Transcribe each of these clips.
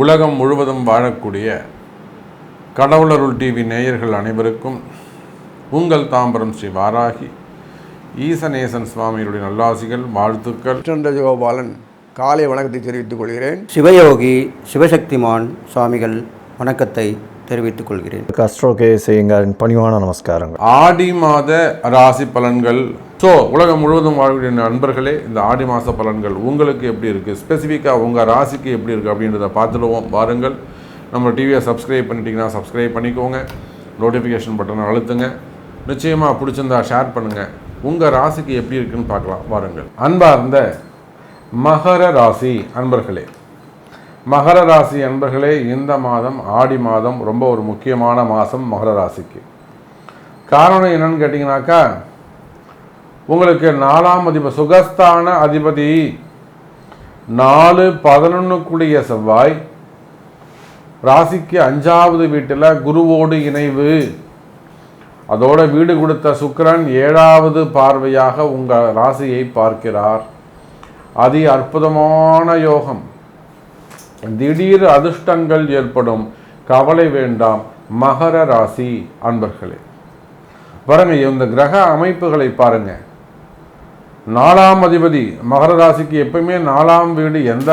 உலகம் முழுவதும் வாழக்கூடிய கடவுளருள் டிவி நேயர்கள் அனைவருக்கும் உங்கள் தாம்பரம் ஸ்ரீ வாராகி ஈசநேசன் சுவாமியுடைய நல்லாசிகள் வாழ்த்துக்கள். சந்திர கோபாலன் காலை வணக்கத்தை தெரிவித்துக் கொள்கிறேன். சிவயோகி சிவசக்திமான் சுவாமிகள் வணக்கத்தை தெரிவித்துக் கொள்கிறேன். அஸ்ட்ரோ கே செய்யுங்காரின் பணிவான நமஸ்காரங்கள். ஆடி மாத ராசி பலன்கள் ஸோ உலகம் முழுவதும் வாழக்கூடிய நண்பர்களே இந்த ஆடி மாத பலன்கள் உங்களுக்கு எப்படி இருக்குது ஸ்பெசிஃபிக்காக உங்கள் ராசிக்கு எப்படி இருக்குது அப்படின்றத பார்த்துடுவோம். பாருங்கள் நம்ம டிவியை சப்ஸ்கிரைப் பண்ணிட்டீங்கன்னா சப்ஸ்கிரைப் பண்ணிக்கோங்க. நோட்டிஃபிகேஷன் பட்டனை அழுத்துங்க. நிச்சயமாக பிடிச்சிருந்தா ஷேர் பண்ணுங்கள் உங்கள் ராசிக்கு எப்படி இருக்குன்னு பார்க்கலாம். வாருங்கள். அன்பார்ந்த மகர ராசி அன்பர்களே. மகர ராசி அன்பர்களே இந்த மாதம் ஆடி மாதம் ரொம்ப ஒரு முக்கியமான மாதம் மகர ராசிக்கு. காரணம் என்னன்னு கேட்டிங்கனாக்கா உங்களுக்கு நாலாம் அதிபதி சுகஸ்தான அதிபதி. நாலு பதினொன்றுக்குடைய செவ்வாய். ராசிக்கு அஞ்சாவது வீட்டில் குருவோடு இணைவு. அதோட வீடு கொடுத்த சுக்கரன் ஏழாவது பார்வையாக உங்கள் ராசியை பார்க்கிறார். அதி அற்புதமான யோகம். திடீர் அதிர்ஷ்டங்கள் ஏற்படும். கவலை வேண்டாம். மகர ராசி அன்பர்களே. பாருங்க இந்த கிரக அமைப்புகளை பாருங்கள் நாலாம் அதிபதி மகர ராசிக்கு எப்பயுமே நாலாம் வீடு எந்த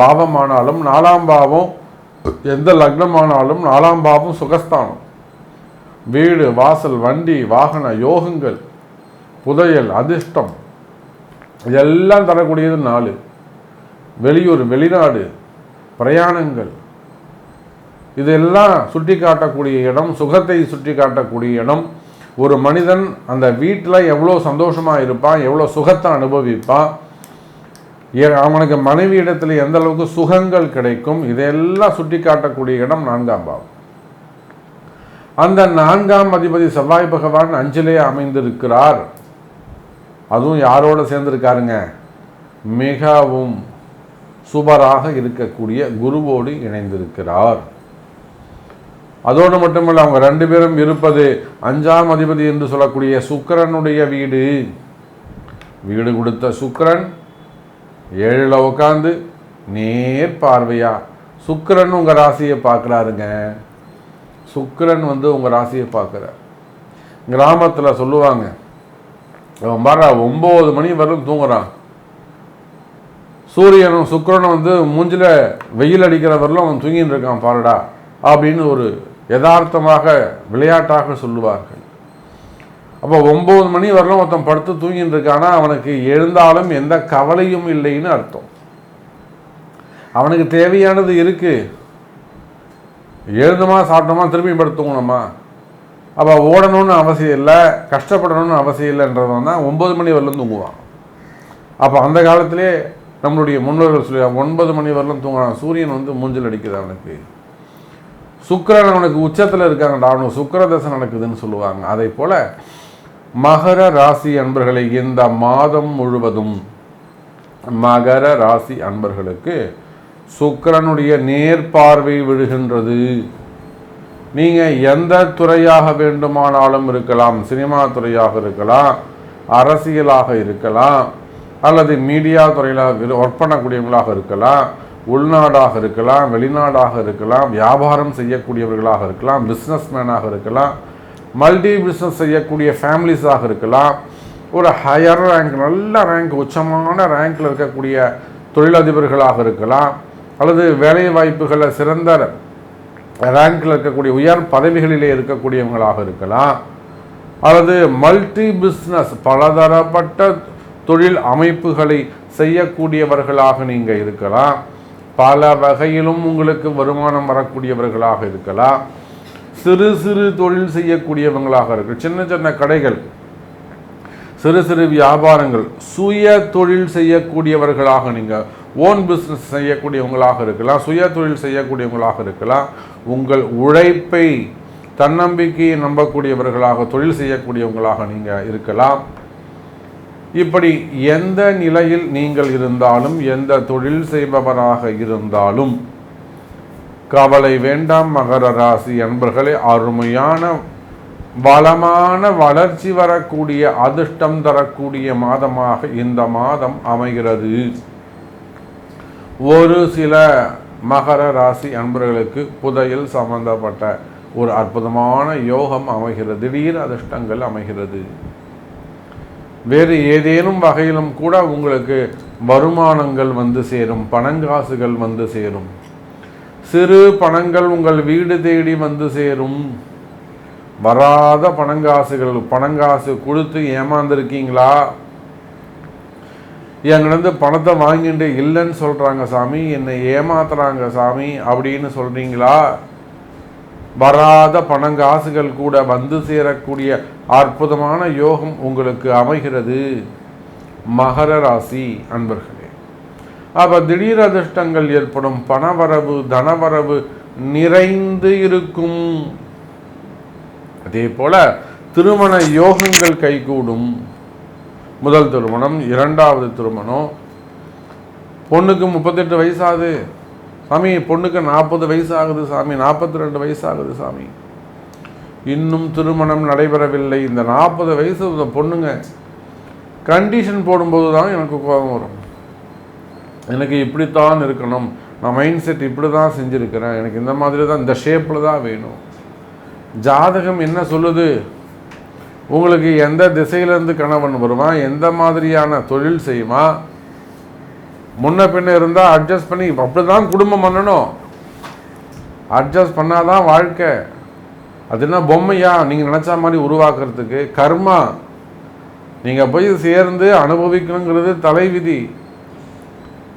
பாவமானாலும் நாலாம் பாவம் எந்த லக்னமானாலும் நாலாம் பாவம் சுகஸ்தானம். வீடு வாசல் வண்டி வாகன யோகங்கள் புதையல் அதிர்ஷ்டம் இதெல்லாம் தரக்கூடியது நாலு. வெளியூர் வெளிநாடு பிரயாணங்கள். இதெல்லாம் சுட்டி காட்டக்கூடிய இடம் சுகத்தை சுட்டி காட்டக்கூடிய இடம். ஒரு மனிதன் அந்த வீட்டில் எவ்வளோ சந்தோஷமாக இருப்பான் எவ்வளோ சுகத்தை அனுபவிப்பான் அவனுக்கு மனைவி இடத்துல எந்த அளவுக்கு சுகங்கள் கிடைக்கும் இதையெல்லாம் சுட்டி காட்டக்கூடிய இடம் நான்காம் பாவம். அந்த நான்காம் அதிபதி செவ்வாய் பகவான் அஞ்சிலே அமைந்திருக்கிறார். அதுவும் யாரோட சேர்ந்திருக்காருங்க? மிகவும் சுபராக இருக்கக்கூடிய குருவோடு இணைந்திருக்கிறார். அதோடு மட்டுமல்ல அவங்க ரெண்டு பேரும் இருப்பது அஞ்சாம் அதிபதி என்று சொல்லக்கூடிய சுக்கிரனுடைய வீடு. வீடு கொடுத்த சுக்கரன் ஏழில் உட்காந்து நேர் பார்வையா? சுக்கரன் உங்கள் ராசியை பார்க்குறாருங்க. சுக்கரன் வந்து உங்கள் ராசியை பார்க்குறார். கிராமத்தில் சொல்லுவாங்க அவன் பாரு ஒம்பது மணி வரலும் தூங்குறான். சூரியனும் சுக்கரனும் வந்து மூஞ்சில வெயில் அடிக்கிற வரலும் அவன் தூங்கின்னு இருக்கான் பாருடா அப்படின்னு ஒரு யதார்த்தமாக விளையாட்டாக சொல்லுவார்கள். அப்போ ஒம்பது மணி வரலாம் ஒருத்தன் படுத்து தூங்கிட்டு இருக்கானா? அவனுக்கு எழுந்தாலும் எந்த கவலையும் இல்லைன்னு அர்த்தம். அவனுக்கு தேவையானது இருக்கு. எழுந்தமா சாப்பிட்டோமா திரும்பி படுத்துக்கணுமா? அப்போ ஓடணும்னு அவசியம் இல்லை கஷ்டப்படணும்னு அவசியம் இல்லைன்றவன் தான் ஒம்பது மணி வரலும் தூங்குவான். அப்போ அந்த காலத்திலே நம்மளுடைய முன்னோர்கள் சொல்லி ஒன்பது மணி வரலும் தூங்குறான். சூரியன் வந்து மூஞ்சில் அடிக்குது அவனுக்கு. சுக்கரன் அவனுக்கு உச்சத்தில் இருக்காங்கடா அவனுக்கு சுக்கரதசை நடக்குதுன்னு சொல்லுவாங்க. அதே போல மகர ராசி அன்பர்களை இந்த மாதம் முழுவதும் மகர ராசி அன்பர்களுக்கு சுக்கிரனுடைய நேர்பார்வை விழுகின்றது. நீங்கள் எந்த துறையாக வேண்டுமானாலும் இருக்கலாம் சினிமா துறையாக இருக்கலாம் அரசியலாக இருக்கலாம் அல்லது மீடியா துறையில் ஒர்க் பண்ணக்கூடியவங்களாக இருக்கலாம் உள்நாடாக இருக்கலாம் வெளிநாடாக இருக்கலாம் வியாபாரம் செய்யக்கூடியவர்களாக இருக்கலாம் பிஸ்னஸ் மேனாக இருக்கலாம் மல்டி பிஸ்னஸ் செய்யக்கூடிய ஃபேமிலிஸாக இருக்கலாம். ஒரு ஹையர் ரேங்க் நல்ல ரேங்க் உச்சமான ரேங்கில் இருக்கக்கூடிய தொழிலதிபர்களாக இருக்கலாம். அல்லது வேலை வாய்ப்புகளை சிறந்த ரேங்கில் இருக்கக்கூடிய உயர் பதவிகளிலே இருக்கக்கூடியவங்களாக இருக்கலாம். அல்லது மல்டி பிஸ்னஸ் பலதரப்பட்ட தொழில் அமைப்புகளை செய்யக்கூடியவர்களாக நீங்கள் இருக்கலாம். பல வகையிலும் உங்களுக்கு வருமானம் வரக்கூடியவர்களாக இருக்கலாம். சிறு சிறு தொழில் செய்யக்கூடியவங்களாக இருக்கு சின்ன சின்ன கடைகள் சிறு சிறு வியாபாரங்கள் சுய தொழில் செய்யக்கூடியவர்களாக நீங்கள் ஓன் பிஸ்னஸ் செய்யக்கூடியவங்களாக இருக்கலாம். சுய தொழில் செய்யக்கூடியவங்களாக இருக்கலாம். உங்கள் உழைப்பை தன்னம்பிக்கையை நம்பக்கூடியவர்களாக தொழில் செய்யக்கூடியவங்களாக நீங்கள் இருக்கலாம். இப்படி எந்த நிலையில் நீங்கள் இருந்தாலும் எந்த தொழில் செய்பவராக இருந்தாலும் கவலை வேண்டாம் மகர ராசி அன்பர்களே. அருமையான வளமான வளர்ச்சி வரக்கூடிய அதிர்ஷ்டம் தரக்கூடிய மாதமாக இந்த மாதம் அமைகிறது. ஒரு சில மகர ராசி அன்பர்களுக்கு புதையில் சம்பந்தப்பட்ட ஒரு அற்புதமான யோகம் அமைகிறது. திடீர் அதிர்ஷ்டங்கள் அமைகிறது. வேறு ஏதேனும் வகையிலும் கூட உங்களுக்கு வருமானங்கள் வந்து சேரும் பணங்காசுகள் வந்து சேரும். சிறு பணங்கள் உங்கள் வீடு தேடி வந்து சேரும். வராத பணங்காசுகள் பணங்காசு கொடுத்து ஏமாந்துருக்கீங்களா? என்கிட்ட பணத்தை வாங்கிட்டு இல்லைன்னு சொல்கிறாங்க சாமி என்னை ஏமாத்துறாங்க சாமி அப்படின்னு சொல்கிறீங்களா வராத பணங்காசுகள் கூட வந்து சேரக்கூடிய அற்புதமான யோகம் உங்களுக்கு அமைகிறது. மகர ராசி அன்பர்களே அப்போ திடீர் அதிர்ஷ்டங்கள் ஏற்படும் பணவரவு தனவரவு நிறைந்து இருக்கும். அதே போல திருமண யோகங்கள் கைகூடும். முதல் திருமணம் இரண்டாவது திருமணம். பொண்ணுக்கு முப்பத்தெட்டு வயசாகுது. சாமி பொண்ணுக்கு நாற்பது வயசு ஆகுது சாமி நாற்பத்தி ரெண்டு வயசு ஆகுது சாமி. இன்னும் திருமணம் நடைபெறவில்லை. இந்த நாற்பது வயசு இந்த பொண்ணுங்க. கண்டிஷன் போடும்போது தான் எனக்கு கோபம் வரும். எனக்கு இப்படித்தான் இருக்கணும். நான் மைண்ட் செட் இப்படி தான் செஞ்சுருக்கிறேன். எனக்கு இந்த மாதிரி தான் இந்த ஷேப்பில் தான் வேணும். ஜாதகம் என்ன சொல்லுது? உங்களுக்கு எந்த திசையிலேருந்து கணவன் வருவான்? எந்த மாதிரியான தொழில் செய்யுமா முன்ன பின்ன இருந்தால் அட்ஜஸ்ட் பண்ணி அப்படி தான் குடும்பம் பண்ணணும். அட்ஜஸ்ட் பண்ணாதான் வாழ்க்கை. அது என்ன பொம்மையா? நீங்கள் நினச்சா மாதிரி உருவாக்குறதுக்கு கர்மா. நீங்கள் போய் சேர்ந்து அனுபவிக்கணுங்கிறது தலைவிதி.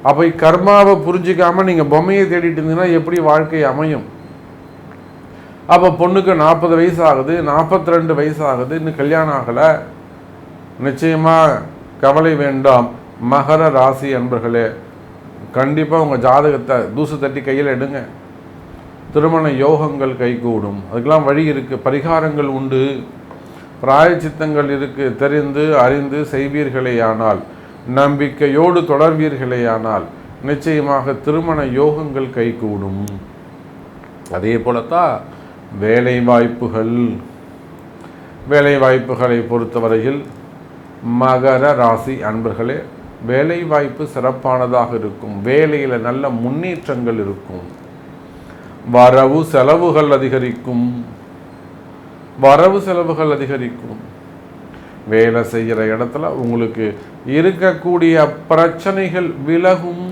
அப்போ கர்மாவை புரிஞ்சிக்காமல் நீங்கள் பொம்மையை தேடிட்டு இருந்தீங்கன்னா எப்படி வாழ்க்கை அமையும்? அப்போ பொண்ணுக்கு நாற்பது வயசு ஆகுது நாற்பத்தி ரெண்டு வயசு ஆகுது இன்னும் கல்யாணம் ஆகலை. நிச்சயமாக கவலை வேண்டாம். மகர ராசி அன்பர்களே கண்டிப்பாக உங்கள் ஜாதகத்தை தூசு தட்டி கையில் எடுங்க. திருமண யோகங்கள் கைகூடும். அதுக்கெல்லாம் வழி இருக்குது பரிகாரங்கள் உண்டு. பிராயச்சித்தங்கள் இருக்குது தெரிந்து அறிந்து செய்வீர்களேயானால் நம்பிக்கையோடு தொடர்வீர்களேயானால் நிச்சயமாக திருமண யோகங்கள் கைகூடும். அதே போலத்தான் வேலை வாய்ப்புகள். வேலை வாய்ப்புகளை பொறுத்தவரையில் மகர ராசி அன்பர்களே வேலை வாய்ப்பு சிறப்பானதாக இருக்கும். வேலையில் நல்ல முன்னேற்றங்கள் இருக்கும். வரவு செலவுகள் அதிகரிக்கும். வரவு செலவுகள் அதிகரிக்கும். வேலை செய்கிற இடத்துல உங்களுக்கு இருக்கக்கூடிய பிரச்சனைகள் விலகும்.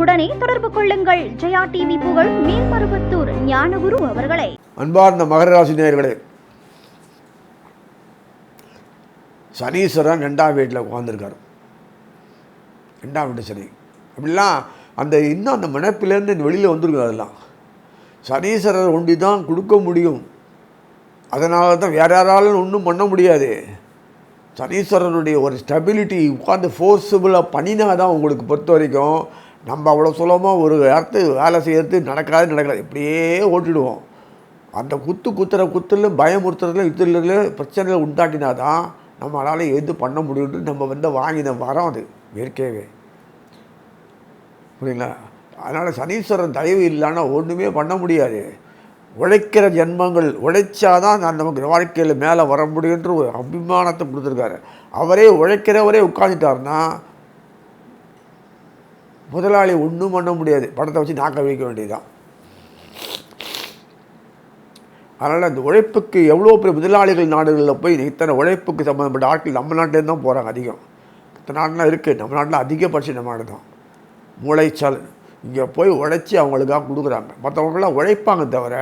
உடனே தொடர்பு கொள்ளுங்கள். ஜெயா டிவி புகழ் மேல்மருவத்தூர் ஞானகுரு அவர்களை. அன்பார்ந்த மகர ராசி நேயர்களே சனீஸ்வரன் ரெண்டாம் வீட்டில் உட்காந்துருக்கார் ரெண்டாம் வீட்டு சனி. அப்படிலாம் அந்த இன்னும் அந்த மனப்பிலேருந்து வெளியில் வந்திருக்கு அதெல்லாம். சனீஸ்வரர் ஒண்டி தான் கொடுக்க முடியும். அதனால தான் வேற யாராலும் ஒன்றும் பண்ண முடியாது. சனீஸ்வரனுடைய ஒரு ஸ்டெபிலிட்டி உட்காந்து ஃபோர்ஸபுளாக பண்ணினா தான் உங்களுக்கு பொறுத்த வரைக்கும் நம்ம அவ்வளோ சுலபமாக ஒரு இடத்து வேலை செய்கிறது நடக்காது நடக்காது இப்படியே ஓட்டிடுவோம். அந்த குத்து குத்துற குத்துல பயமுறுத்துறதுல இதுல பிரச்சனைகளை உண்டாக்கினா தான் நம்மளால் எது பண்ண முடியும்னு நம்ம வந்து வாங்கின வரோம் அது இயற்கையவே. புரியுங்களா அதனால் சனீஸ்வரன் தயவு இல்லைன்னா ஒன்றுமே பண்ண முடியாது. உழைக்கிற ஜென்மங்கள் உழைச்சாதான் நான் நமக்கு வாழ்க்கையில் மேலே வர முடியுன்ற ஒரு அபிமானத்தை கொடுத்துருக்காரு. அவரே உழைக்கிறவரே உட்காந்துட்டாருன்னா முதலாளி ஒன்றும் பண்ண முடியாது. பணத்தை வச்சு நாக்க வைக்க வேண்டியதுதான். அதனால் அந்த உழைப்புக்கு எவ்வளோ பெரிய முதலாளிகள் நாடுகளில் போய் இத்தனை உழைப்புக்கு சம்மந்தப்பட்ட ஆட்கள் நம்ம நாட்டிலேருந்து தான் போகிறாங்க அதிகம். மற்ற நாட்டிலாம் இருக்குது நம்ம நாட்டில் அதிகபட்சம் நம்ம நாடு தான் மூளைச்சால். இங்கே போய் உழைச்சி அவங்களுக்காக கொடுக்குறாங்க. மற்றவங்களாம் உழைப்பாங்க தவிர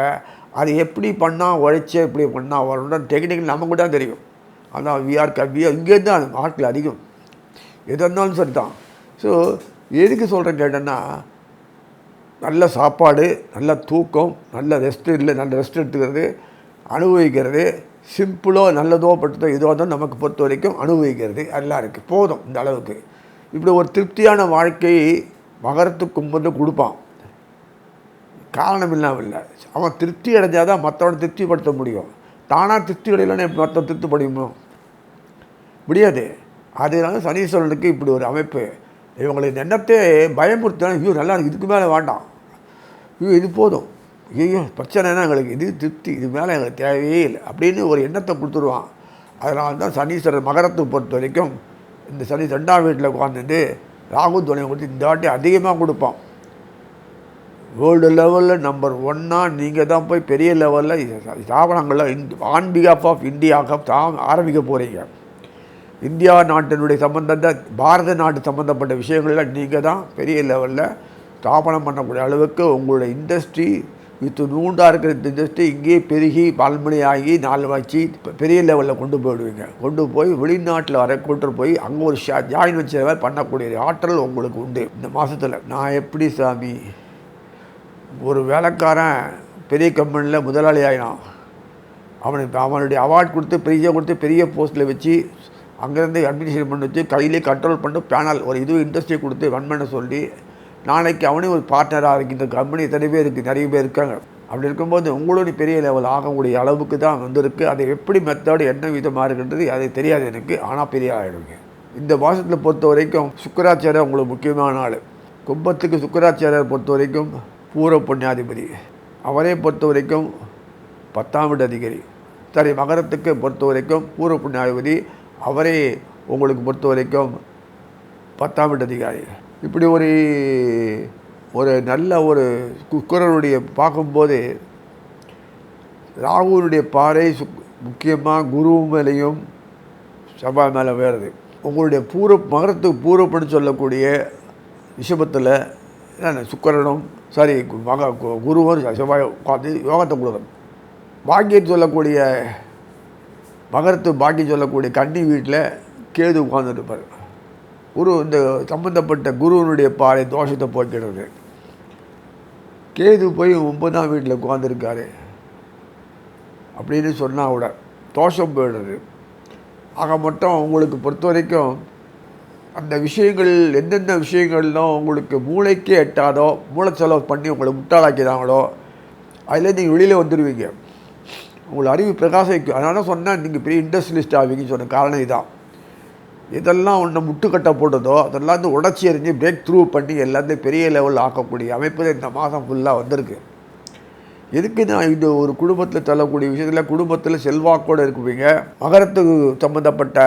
அது எப்படி பண்ணால் உழைச்சி எப்படி பண்ணால் வரணுன்ற டெக்னிக்கல் நமக்கு தான் தெரியும். அதான் விஆர் கல்வி இங்கேருந்து தான் ஆட்கள் அதிகம். எது இருந்தாலும் சரி தான் ஸோ எதுக்கு சொல்கிறேன் கேட்டேன்னா நல்ல சாப்பாடு நல்ல தூக்கம் நல்ல ரெஸ்ட் இல்லை நல்ல ரெஸ்ட் எடுத்துக்கிறது அனுபவிக்கிறது சிம்பிளோ நல்லதோ பட்டதோ எதுவாக தான் நமக்கு பொறுத்த வரைக்கும் அனுபவிக்கிறது எல்லாம் இருக்குது போதும் இந்த அளவுக்கு. இப்படி ஒரு திருப்தியான வாழ்க்கையை மகரத்துக்கு கும்பந்து கொடுப்பான். காரணம் இல்லாமல் இல்லை. அவன் திருப்தி அடைஞ்சால் தான் மற்றவனை திருப்திப்படுத்த முடியும். தானாக திருப்தி அடையலன்னு மற்ற திருப்தி முடியாது. அதனால சனீஸ்வரனுக்கு இப்படி ஒரு அமைப்பு. இவங்களை இந்த எண்ணத்தை பயமுறுத்தினா ஐயோ நல்லா இருக்கு. இதுக்கு மேலே வேண்டாம். ஐயோ இது போதும். ஐயோ பிரச்சனைனா எங்களுக்கு? இது திருப்தி. இது மேலே எங்களுக்கு தேவையே இல்லை. அப்படின்னு ஒரு எண்ணத்தை கொடுத்துருவான். அதனால தான் சனீஸ்வரர் மகரத்தை பொறுத்த வரைக்கும் இந்த சனி ரெண்டாம் வீட்டில் உட்காந்துட்டு ராகு துணையை கொடுத்து இந்த வாட்டி அதிகமாக கொடுப்பான். வேர்ல்டு லெவலில் நம்பர் ஒன்னாக நீங்கள் தான் போய் பெரிய லெவலில் ஸ்தாபனங்களில் இந்த ஆன் பிகாஃப் ஆஃப் இந்தியாவுக்கு தான் ஆரம்பிக்க போகிறீங்க இந்தியா நாட்டினுடைய சம்பந்தத்தை பாரத நாட்டு சம்மந்தப்பட்ட விஷயங்களில் நீங்கள் தான் பெரிய லெவலில் ஸ்தாபனம் பண்ணக்கூடிய அளவுக்கு உங்களுடைய இண்டஸ்ட்ரி வித்து நூண்டாக இருக்கிற இந்த இண்டஸ்ட்ரி இங்கேயே பெருகி பால்மணி ஆகி நாலு வச்சு பெரிய லெவலில் கொண்டு போயிடுவீங்க. கொண்டு போய் வெளிநாட்டில் வர கொண்டு போய் அங்கே ஒரு ஷா ஜாயின் வச்சு பண்ணக்கூடிய ஆற்றல் உங்களுக்கு உண்டு. இந்த மாதத்தில் நான் எப்படி சாமி? ஒரு வேலைக்காரன் பெரிய கம்பெனியில் முதலாளி ஆகினான் அவனுக்கு அவனுடைய அவார்ட் கொடுத்து பெரிய கொடுத்து பெரிய போஸ்ட்டில் வச்சு அங்கேருந்து அட்மினிஸ்ட்ரேட் பண்ணி வச்சு கையிலே கண்ட்ரோல் பண்ணி பேனல் ஒரு இது இண்டஸ்ட்ரி கொடுத்து ரன் பண்ண சொல்லி நாளைக்கு அவனே ஒரு பார்ட்னராக இருக்கின்ற இந்த கம்பெனி எத்தனை பேர் இருக்குது நிறைய பேர் இருக்காங்க. அப்படி இருக்கும்போது உங்களுடைய பெரிய லெவல் ஆகக்கூடிய அளவுக்கு தான் வந்திருக்கு. அது எப்படி மெத்தடு என்ன விதமாக இருக்குன்றது அது தெரியாது எனக்கு. ஆனால் பெரிய ஆகிடுங்க இந்த மாதத்தில் பொறுத்த வரைக்கும் சுக்கராச்சாரியர் உங்களுக்கு முக்கியமான ஆள். கும்பத்துக்கு சுக்கராச்சாரியர் பொறுத்த வரைக்கும் பூர்வ புண்ணியாதிபதி. அவரே பொறுத்த வரைக்கும் பத்தாம் வீடு அதிகாரி. சரி மகரத்துக்கு பொறுத்த வரைக்கும் பூர்வ புண்ணியாதிபதி. அவரே உங்களுக்கு பொறுத்த வரைக்கும் பத்தாம் வீட்டு அதிகாரி. இப்படி ஒரு ஒரு நல்ல ஒரு குக்கரனுடைய பார்க்கும்போது ராகுனுடைய பாறை சுக் முக்கியமாக குரு மேலேயும் செவ்வாய் மேலே வேறுது உங்களுடைய பூர்வ மகரத்துக்கு பூர்வப்படி சொல்லக்கூடிய விஷபத்தில் என்ன சுக்கரனும் சாரி மக கு- குருவும் செவ்வாய் உட்காந்து யோகத்தை கொடுக்குறது பாக்கியம் சொல்லக்கூடிய மகரத்து பாட்டி சொல்லக்கூடிய கன்னி வீட்டில் கேது உட்கார்ந்துருப்பார். குரு இந்த சம்பந்தப்பட்ட குருவனுடைய பாறை தோஷத்தை போக்கிடுறது கேது போய் ஒன்பதாம் வீட்டில் உட்காந்துருக்காரு அப்படின்னு சொன்னால் கூட தோஷம் போயிடுறது ஆக மொத்தம் உங்களுக்கு பொறுத்த வரைக்கும் அந்த விஷயங்கள் எந்தெந்த விஷயங்கள்லாம் உங்களுக்கு மூளைக்கே எட்டாதோ மூளை செலவு பண்ணி உங்களை முட்டாளாக்கிறாங்களோ அதில் நீங்கள் வெளியில் வந்துடுவீங்க உங்களை அறிவு பிரகாசிக்கும். அதனால சொன்னேன் நீங்கள் பெரிய இண்டஸ்ட்ரியலிஸ்ட் ஆவீங்கன்னு சொன்ன காரணம் இதான். இதெல்லாம் ஒன்று முட்டுக்கட்டை போட்டதோ அதெல்லாம் வந்து உடச்சி எறிஞ்சு பிரேக் த்ரூ பண்ணி எல்லாத்தையும் பெரிய லெவலில் ஆக்கக்கூடிய அமைப்பு இந்த மாதம் ஃபுல்லாக வந்திருக்கு. எதுக்கு நான் இது ஒரு குடும்பத்தில் தள்ளக்கூடிய விஷயத்தில் குடும்பத்தில் செல்வாக்கோடு இருக்குவீங்க மகரத்துக்கு சம்மந்தப்பட்ட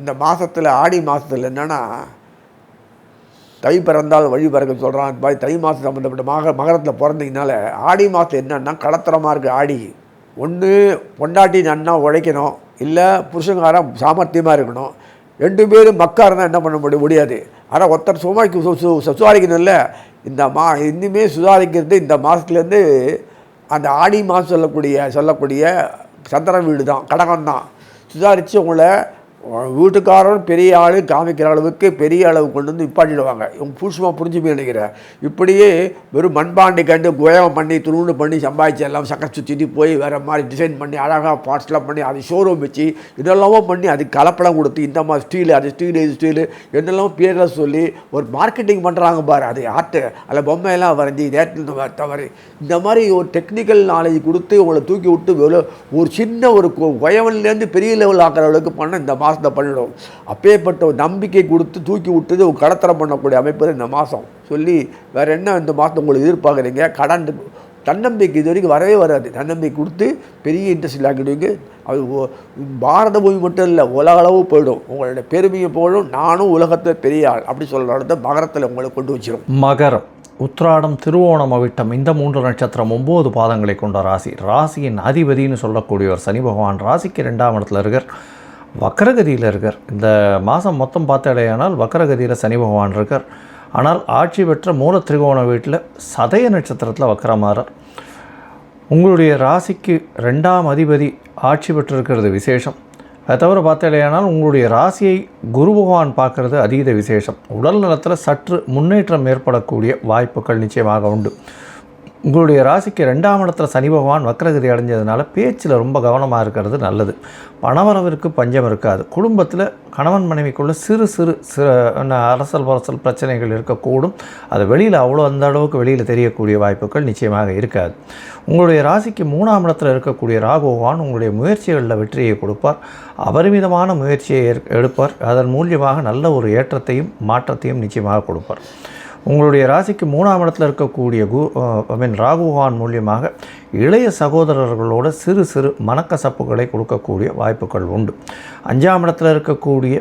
இந்த மாதத்தில் ஆடி மாதத்தில் என்னென்னா தை பிறந்தால் வழி பிறகு சொல்கிறான் அந்த மாதிரி தை மாதம் சம்மந்தப்பட்ட மக மகரத்தில் பிறந்தீங்கனால ஆடி மாதம் என்னென்னா கலத்தரமாக இருக்குது ஆடி. ஒன்று பொண்டாட்டி நன்னா உழைக்கணும் இல்லை புருஷங்காரன் சாமர்த்தியமாக இருக்கணும். ரெண்டு பேரும் மக்கா இருந்தால் என்ன பண்ண முடியும் முடியாது. ஆனால் ஒருத்தர் சுமாரிக்கு சு- சு- சுதாரிக்கணும்ல இந்த மா இன்னுமே சுதாரிக்கிறது இந்த மாதத்துலேருந்து அந்த ஆடி மாதம் சொல்லக்கூடிய சொல்லக்கூடிய சந்திர வீடு தான் கடகம் தான் சுதாரித்து உங்களை வீட்டுக்காரன் பெரிய ஆள் காமிக்கிற அளவுக்கு பெரிய அளவு கொண்டு வந்து நிப்பாட்டிடுவாங்க. இவங்க புதுசுமாக புரிஞ்சுமே நினைக்கிறேன் இப்படியே வெறும் மண்பாண்டி கண்டு குயவம் பண்ணி துணுண்டு பண்ணி சம்பாதிச்சு எல்லாம் சக்கரை சுற்றிட்டு போய் வேறு மாதிரி டிசைன் பண்ணி அழகாக பார்ட்ஸ்லாம் பண்ணி அது ஷோரூம் வச்சு இதெல்லாமோ பண்ணி அதுக்கு கலப்படம் கொடுத்து இந்த மாதிரி ஸ்டீல் அது ஸ்டீல் இது ஸ்டீலு என்னெல்லாம் பேரில் சொல்லி ஒரு மார்க்கெட்டிங் பண்ணுறாங்க பாரு. அது ஆர்ட்டு அதில் பொம்மையெல்லாம் வரைஞ்சி தேட்டில் தவறு. இந்த மாதிரி ஒரு டெக்னிக்கல் நாலேஜ் கொடுத்து உங்களை தூக்கி விட்டு ஒரு சின்ன ஒரு குயவன்லேருந்து பெரிய லெவல் ஆக்கிற அளவுக்கு பண்ண இந்த மாதத்தை பண்ணிடும் அப்பேற்பட்ட ஒரு நம்பிக்கை கொடுத்து தூக்கி விட்டது ஒரு கடத்தரம் பண்ணக்கூடிய அமைப்பு இந்த மாதம். சொல்லி வேறு என்ன இந்த மாதம் உங்களுக்கு எதிர்பார்க்குறீங்க? கடன் தன்னம்பிக்கை இது வரைக்கும் வரவே வராது. தன்னம்பிக்கை கொடுத்து பெரிய இன்ட்ரெஸ்ட் ஆக்கிடுவீங்க அது பாரத பூமி மட்டும் இல்லை உலக அளவு போயிடும். உங்களுடைய பெருமையை போயிடும். நானும் உலகத்தில் பெரிய ஆள். அப்படி சொல்கிறத மகரத்தில் உங்களை கொண்டு வச்சிடும் மகரம். உத்ராடம் திருவோணம் அவிட்டம் இந்த மூன்று நட்சத்திரம் ஒம்பது பாதங்களை கொண்ட ராசி. ராசியின் அதிபதினு சொல்லக்கூடியவர் சனி பகவான். ராசிக்கு ரெண்டாம் இடத்துல இருக்கிற வக்கரகதியில் இருக்கார். இந்த மாதம் மொத்தம் பார்த்தாலேயானால் வக்கரகதியில் சனி பகவான் இருக்கார். ஆனால் ஆட்சி பெற்ற மூல திரிகோண வீட்டில் சதய நட்சத்திரத்தில் வக்கரமாறார். உங்களுடைய ராசிக்கு ரெண்டாம் அதிபதி ஆட்சி பெற்றிருக்கிறது விசேஷம். அதை தவிர பார்த்தாலேயானால் உங்களுடைய ராசியை குரு பகவான் பார்க்கறது அதீத விசேஷம். உடல் நலத்தில் சற்று முன்னேற்றம் ஏற்படக்கூடிய வாய்ப்புகள் நிச்சயமாக உண்டு. உங்களுடைய ராசிக்கு ரெண்டாம் இடத்துல சனி பகவான் வக்ரகதி அடைஞ்சதுனால பேச்சில் ரொம்ப கவனமாக இருக்கிறது நல்லது. பணவரவிற்கு பஞ்சம் இருக்காது. குடும்பத்தில் கணவன் மனைவிக்குள்ள சிறு சிறு சிறு என்ன அரசல் பரசல் பிரச்சனைகள் இருக்கக்கூடும். அது வெளியில் அவ்வளோ அந்த அளவுக்கு வெளியில் தெரியக்கூடிய வாய்ப்புகள் நிச்சயமாக இருக்காது. உங்களுடைய ராசிக்கு மூணாம் இடத்தில் இருக்கக்கூடிய ராகு பகவான் உங்களுடைய முயற்சிகளில் வெற்றியை கொடுப்பார். அபரிமிதமான முயற்சியை எடுப்பார். அதன் மூலியமாக நல்ல ஒரு ஏற்றத்தையும் மாற்றத்தையும் நிச்சயமாக கொடுப்பார். உங்களுடைய ராசிக்கு மூணாம் இடத்துல இருக்கக்கூடிய கு ஐ மீன் ராகுகான் மூலியமாக இளைய சகோதரர்களோட சிறு சிறு மனக்கசப்புகளை கொடுக்கக்கூடிய வாய்ப்புகள் உண்டு. அஞ்சாம் இடத்துல இருக்கக்கூடிய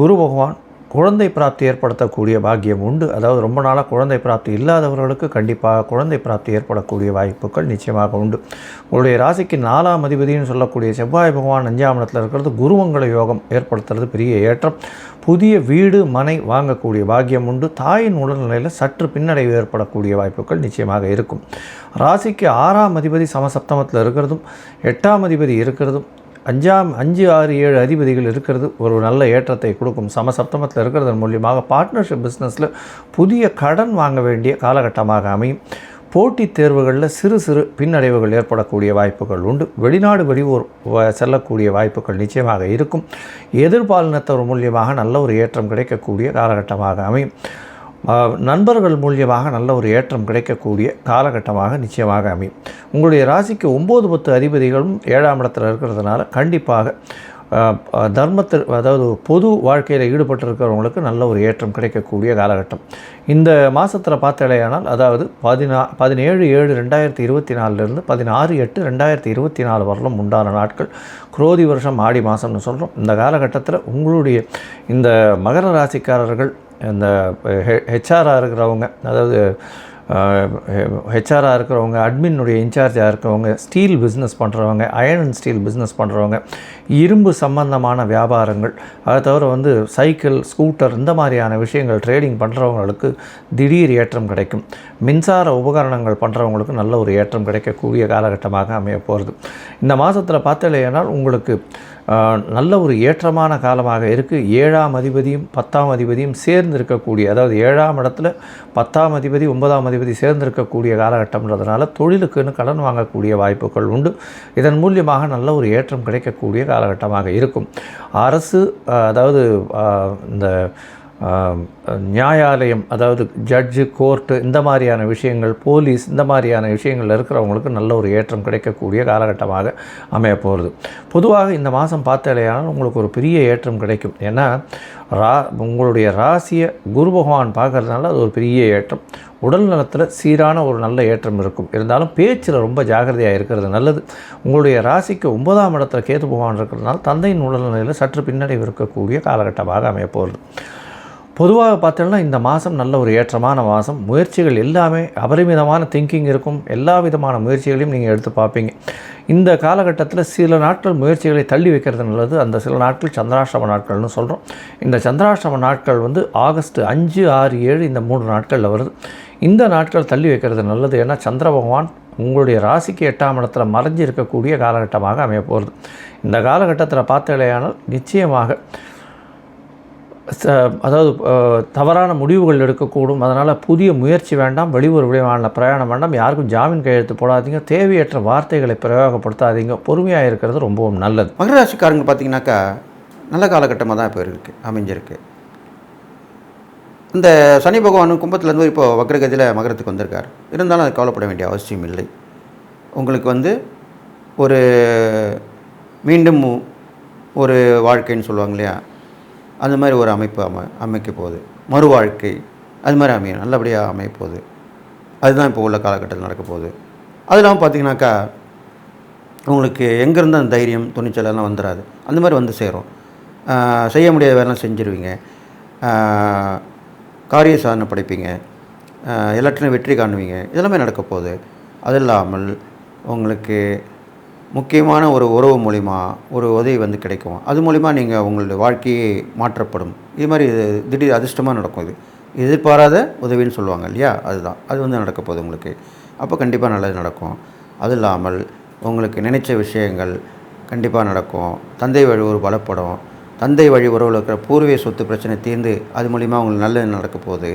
குரு பகவான் குழந்தை பிராப்தி ஏற்படுத்தக்கூடிய பாக்கியம் உண்டு. அதாவது ரொம்ப நாளாக குழந்தை பிராப்தி இல்லாதவர்களுக்கு கண்டிப்பாக குழந்தை பிராப்தி ஏற்படக்கூடிய வாய்ப்புகள் நிச்சயமாக உண்டு. உங்களுடைய ராசிக்கு நாலாம் அதிபதினு சொல்லக்கூடிய செவ்வாய் பகவான் அஞ்சாம் இடத்துல இருக்கிறது குருமங்கள யோகம் ஏற்படுத்துறது பெரிய ஏற்றம். புதிய வீடு மனை வாங்கக்கூடிய பாக்கியம் உண்டு. தாயின் உடல்நிலையில் சற்று பின்னடைவு ஏற்படக்கூடிய வாய்ப்புகள் நிச்சயமாக இருக்கும். ராசிக்கு ஆறாம் அதிபதி சமசப்தமத்தில் இருக்கிறதும் எட்டாம் அதிபதி இருக்கிறதும் அஞ்சாம் அஞ்சு ஆறு ஏழு அதிபதிகள் இருக்கிறது ஒரு நல்ல ஏற்றத்தை கொடுக்கும். சமசப்தமத்தில் இருக்கிறதன் மூலியமாக பார்ட்னர்ஷிப் பிஸ்னஸில் புதிய கடன் வாங்க வேண்டிய காலகட்டமாக அமையும். போட்டித் தேர்வுகளில் சிறு சிறு பின்னடைவுகள் ஏற்படக்கூடிய வாய்ப்புகள் உண்டு. வெளிநாடு வெளியூர் செல்லக்கூடிய வாய்ப்புகள் நிச்சயமாக இருக்கும். எதிர்பாலினத்தவர் மூலியமாக நல்ல ஒரு ஏற்றம் கிடைக்கக்கூடிய காலகட்டமாக அமையும். நண்பர்கள் மூலியமாக நல்ல ஒரு ஏற்றம் கிடைக்கக்கூடிய காலகட்டமாக நிச்சயமாக அமையும். உங்களுடைய ராசிக்கு ஒம்பது பத்து அதிபதிகளும் ஏழாம் இடத்துல இருக்கிறதுனால கண்டிப்பாக தர்மத்தில் அதாவது பொது வாழ்க்கையில் ஈடுபட்டிருக்கிறவங்களுக்கு நல்ல ஒரு ஏற்றம் கிடைக்கக்கூடிய காலகட்டம். இந்த மாதத்தில் பார்த்தடையானால் அதாவது பதினா பதினேழு ஏழு ரெண்டாயிரத்தி இருபத்தி நாலுலேருந்து பதினாறு எட்டு ரெண்டாயிரத்தி இருபத்தி நாலு வரலும் உண்டான நாட்கள். குரோதி வருஷம் ஆடி மாதம்னு சொல்கிறோம் இந்த காலகட்டத்தில் உங்களுடைய இந்த மகர ராசிக்காரர்கள் இந்த ஹெச்ஆராக இருக்கிறவங்க அதாவது ஹெச்ஆராக இருக்கிறவங்க அட்மினுடைய இன்சார்ஜாக இருக்கிறவங்க ஸ்டீல் பிஸ்னஸ் பண்ணுறவங்க அயர்ன் அண்ட் ஸ்டீல் பிஸ்னஸ் பண்ணுறவங்க இரும்பு சம்பந்தமான வியாபாரங்கள் அதை தவிர வந்து சைக்கிள் ஸ்கூட்டர் இந்த மாதிரியான விஷயங்கள் ட்ரேடிங் பண்ணுறவங்களுக்கு திடீர் ஏற்றம் கிடைக்கும். மின்சார உபகரணங்கள் பண்ணுறவங்களுக்கு நல்ல ஒரு ஏற்றம் கிடைக்கக்கூடிய காலகட்டமாக அமைய போகிறது இந்த மாதத்தில் பார்த்தலையானால் உங்களுக்கு நல்ல ஒரு ஏற்றமான காலமாக இருக்குது ஏழாம் அதிபதியும் பத்தாம் அதிபதியும் சேர்ந்து இருக்கக்கூடிய அதாவது ஏழாம் இடத்துல பத்தாம் அதிபதி ஒன்பதாம் அதிபதி சேர்ந்து இருக்கக்கூடிய காலகட்டம்ன்றதுனால தொழிலுக்குன்னு கடன் வாங்கக்கூடிய வாய்ப்புகள் உண்டு. இதன் மூலியமாக நல்ல ஒரு ஏற்றம் கிடைக்கக்கூடிய காலகட்டமாக இருக்கும். அரசு அதாவது இந்த நியாயாலயம் அதாவது ஜட்ஜு கோர்ட்டு இந்த மாதிரியான விஷயங்கள் போலீஸ் இந்த மாதிரியான விஷயங்கள் இருக்கிறவங்களுக்கு நல்ல ஒரு ஏற்றம் கிடைக்கக்கூடிய காலகட்டமாக அமைய போகிறது பொதுவாக இந்த மாதம் பார்த்தாலேயானால் உங்களுக்கு ஒரு பெரிய ஏற்றம் கிடைக்கும். ஏன்னா ரா உங்களுடைய ராசியை குரு பகவான் பார்க்கறதுனால அது ஒரு பெரிய ஏற்றம். உடல் நலத்தில் சீரான ஒரு நல்ல ஏற்றம் இருக்கும். இருந்தாலும் பேச்சில் ரொம்ப ஜாக்கிரதையாக இருக்கிறது நல்லது. உங்களுடைய ராசிக்கு ஒன்பதாம் இடத்துல கேது பகவான் இருக்கிறதுனால தந்தையின் உடல்நிலையில் சற்று பின்னடைவு இருக்கக்கூடிய காலகட்டமாக அமைய போகிறது பொதுவாக பார்த்தோம்னா இந்த மாதம் நல்ல ஒரு ஏற்றமான மாதம். முயற்சிகள் எல்லாமே அபரிமிதமான திங்கிங் இருக்கும். எல்லா விதமான முயற்சிகளையும் நீங்கள் எடுத்து பார்ப்பீங்க. இந்த காலகட்டத்தில் சில நாட்கள் முயற்சிகளை தள்ளி வைக்கிறது நல்லது. அந்த சில நாட்கள் சந்திராஷ்டம நாட்கள்னு சொல்கிறோம் இந்த சந்திராஷ்டம நாட்கள் வந்து ஆகஸ்ட் அஞ்சு ஆறு ஏழு இந்த மூன்று நாட்களில் வருது. இந்த நாட்கள் தள்ளி வைக்கிறது நல்லது. ஏன்னா சந்திர பகவான் உங்களுடைய ராசிக்கு எட்டாம் இடத்துல மறைஞ்சு இருக்கக்கூடிய காலகட்டமாக அமைய போகிறது இந்த காலகட்டத்தில் பார்த்தாலேயானால் நிச்சயமாக அதாவது தவறான முடிவுகள் எடுக்கக்கூடும். அதனால் புதிய முயற்சி வேண்டாம் வெளியூர் விளைவான பிரயாணம் வேண்டாம். யாருக்கும் ஜாமீன் கையெழுத்து போடாதீங்க. தேவையற்ற வார்த்தைகளை பிரயோகப்படுத்தாதீங்க. பொறுமையாக இருக்கிறது ரொம்பவும் நல்லது. மகராசிக்காரங்க பார்த்தீங்கன்னாக்கா நல்ல காலகட்டமாக தான் இப்போ இருக்குது அமைஞ்சிருக்கு. இந்த சனி பகவான் கும்பத்துலேருந்து இப்போ வக்ரகதியில் மகரத்துக்கு வந்திருக்கார். இருந்தாலும் அது கவலைப்பட வேண்டிய அவசியம் இல்லை. உங்களுக்கு வந்து ஒரு மீண்டும் ஒரு வாழ்க்கைன்னு சொல்லுவாங்க இல்லையா? அந்த மாதிரி ஒரு அமைப்பு அமை அமைக்க போகுது மறு வாழ்க்கை அது மாதிரி அமையும் நல்லபடியாக அமைய போகுது அதுதான் இப்போ உள்ள காலகட்டத்தில் நடக்க போகுது அது இல்லாமல் பார்த்தீங்கன்னாக்கா உங்களுக்கு எங்கேருந்து அந்த தைரியம் துணிச்சல் எல்லாம் வந்துடாது அந்த மாதிரி வந்து சேரும். செய்ய முடியாத வேலைலாம் செஞ்சுருவீங்க. காரிய சாதனை படைப்பீங்க. எல்லாத்திலையும் வெற்றி காணுவீங்க. இதெல்லாமே நடக்க போகுது அது இல்லாமல் உங்களுக்கு முக்கியமான ஒரு உறவு மூலிமா ஒரு உதவி வந்து கிடைக்கும். அது மூலிமா நீங்கள் உங்களுடைய வாழ்க்கையே மாற்றப்படும். இது மாதிரி இது திடீர் அதிர்ஷ்டமாக நடக்கும் இது. எதிர்பாராத உதவின்னு சொல்லுவாங்க இல்லையா? அதுதான். அது வந்து நடக்க போகுது உங்களுக்கு. அப்போ கண்டிப்பாக நல்லது நடக்கும். அது இல்லாமல் உங்களுக்கு நினைச்ச விஷயங்கள் கண்டிப்பாக நடக்கும். தந்தை வழி ஒரு பலப்படும். தந்தை வழி உறவில் இருக்கிற பூர்வீக சொத்து பிரச்சனை தீர்ந்து அது மூலிமா உங்களுக்கு நல்லது நடக்க போகுது.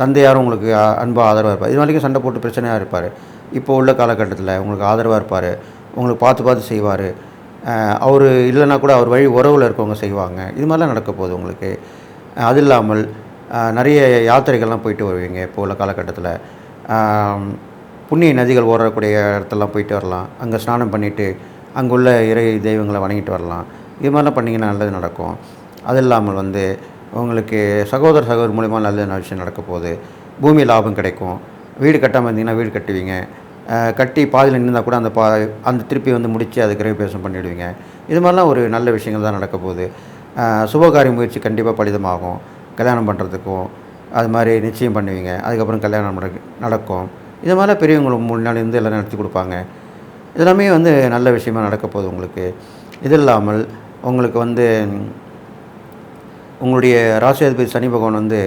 தந்தையாரும் உங்களுக்கு அன்பாக ஆதரவாக இருப்பார். இது வரைக்கும் சண்டை போட்டு பிரச்சனையாக இருப்பார். இப்போ உள்ள காலகட்டத்தில் உங்களுக்கு ஆதரவாக இருப்பார். உங்களுக்கு பார்த்து பார்த்து செய்வார். அவர் இல்லைன்னா கூட அவர் வழி உறவில் இருக்கவங்க செய்வாங்க. இது மாதிரிலாம் நடக்க போகுது உங்களுக்கு. அது இல்லாமல் நிறைய யாத்திரைகள்லாம் போயிட்டு வருவீங்க இப்போ உள்ள காலகட்டத்தில். புண்ணிய நதிகள் ஓடக்கூடிய இடத்தெல்லாம் போயிட்டு வரலாம். அங்கே ஸ்நானம் பண்ணிவிட்டு அங்குள்ள இறை தெய்வங்களை வணங்கிட்டு வரலாம். இது மாதிரிலாம் பண்ணிங்கன்னா நல்லது நடக்கும். அது இல்லாமல் வந்து உங்களுக்கு சகோதர சகோதரர் மூலிமா நல்ல நல்ல விஷயம் நடக்க போகுது. பூமி லாபம் கிடைக்கும். வீடு கட்டாமல் இருந்தீங்கன்னா வீடு கட்டுவீங்க. கட்டி பாதியில் நின்றா கூட அந்த பா அந்த திருப்பி வந்து முடித்து அது கிரகப்பிரவேசம் பண்ணிவிடுவீங்க இது மாதிரிலாம் ஒரு நல்ல விஷயங்கள் தான் நடக்க போகுது. சுபகாரிய முயற்சி கண்டிப்பாக பலிதமாகும். கல்யாணம் பண்ணுறதுக்கும் அது மாதிரி நிச்சயம் பண்ணுவீங்க. அதுக்கப்புறம் கல்யாணம் நடக்கும். இது மாதிரிலாம் பெரியவங்களுக்கு முன்னாடி இருந்து எல்லாம் நடத்தி கொடுப்பாங்க. இதெல்லாமே வந்து நல்ல விஷயமா நடக்க போகுது உங்களுக்கு. இது இல்லாமல் உங்களுக்கு வந்து உங்களுடைய ராசியாதிபதி சனி பகவான் வந்து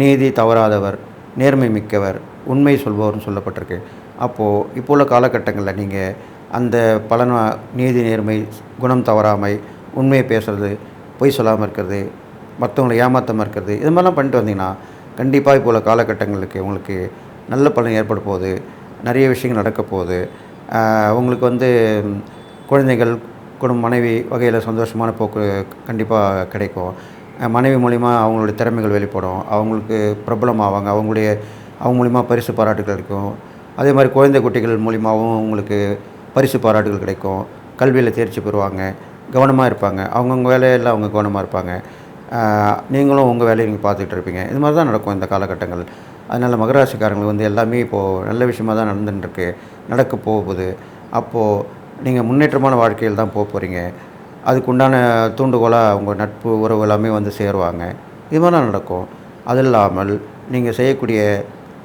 நீதி தவறாதவர் நேர்மை மிக்கவர் உண்மை சொல்பவர்னு சொல்லப்பட்டிருக்கு. அப்போது இப்போ உள்ள காலகட்டங்களில் நீங்கள் அந்த பலன் நீதி நேர்மை குணம் தவறாமை உண்மையை பேசுறது பொய் சொல்லாமல் இருக்கிறது மற்றவங்களை ஏமாற்றமாக இருக்கிறது இது மாதிரிலாம் பண்ணிட்டு வந்தீங்கன்னா கண்டிப்பாக இப்போ உள்ள காலகட்டங்களுக்கு உங்களுக்கு நல்ல பலன் ஏற்பட போகுது. நிறைய விஷயங்கள் நடக்க போகுது. உங்களுக்கு வந்து குழந்தைகள் குடும்ப மனைவி வகையில் சந்தோஷமான போக்கு கண்டிப்பாக கிடைக்கும். மனைவி மூலிமா அவங்களுடைய திறமைகள் வெளிப்படும். அவங்களுக்கு பிரபலமாவாங்க. அவங்களுடைய அவங்க மூலிமா பரிசு பாராட்டுகள் கிடைக்கும். அதே மாதிரி குழந்தை குட்டிகள் மூலிமாவும் உங்களுக்கு பரிசு பாராட்டுகள் கிடைக்கும். கல்வியில் தேர்ச்சி பெறுவாங்க. கவனமாக இருப்பாங்க. அவங்கவுங்க வேலையில் அவங்க கவனமாக இருப்பாங்க. நீங்களும் உங்கள் வேலையை நீங்கள் பார்த்துக்கிட்டு இருப்பீங்க. இது மாதிரி தான் நடக்கும் இந்த காலகட்டங்கள். அதனால் மகராசிக்காரங்களுக்கு வந்து எல்லாமே இப்போது நல்ல விஷயமாக தான் நடந்துட்டுருக்கு. நடக்க போகுது. அப்போது நீங்கள் முன்னேற்றமான வாழ்க்கையில் தான் போக போகிறீங்க அதுக்குண்டான தூண்டுகோலாக உங்கள் நட்பு உறவு எல்லாமே வந்து சேருவாங்க. இது மாதிரிலாம் நடக்கும். அது இல்லாமல் நீங்கள் செய்யக்கூடிய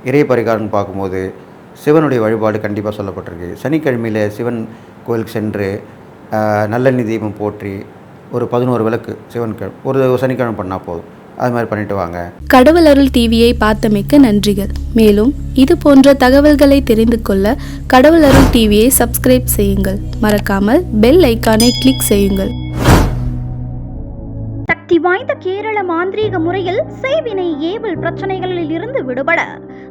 இறை பரிகாரம்னு பார்க்கும்போது சிவனுடைய வழிபாடு கண்டிப்பாக சொல்லப்பட்டிருக்கு. சனிக்கிழமையில் சிவன் கோயிலுக்கு சென்று ஆஹ், நல்லெண்ணெய் தீபம் போற்றி ஒரு பதினோரு விளக்கு சிவன் கிழ- ஒரு சனிக்கிழமை பண்ணால் போதும். அது மாதிரி பண்ணிட்டு வாங்க. கடவுள் அருள் டிவியை பார்த்தமைக்க நன்றிகள். மேலும் இது போன்ற தகவல்களை தெரிந்து கொள்ள கடவுள் அருள் டிவியை சப்ஸ்கிரைப் செய்யுங்கள். மறக்காமல் பெல் ஐக்கானை கிளிக் செய்யுங்கள். சக்தி வாய்ந்த கேரள மாந்திரீக முறையில் செய்வினை ஏவல் பிரச்சனைகளில் இருந்து விடுபட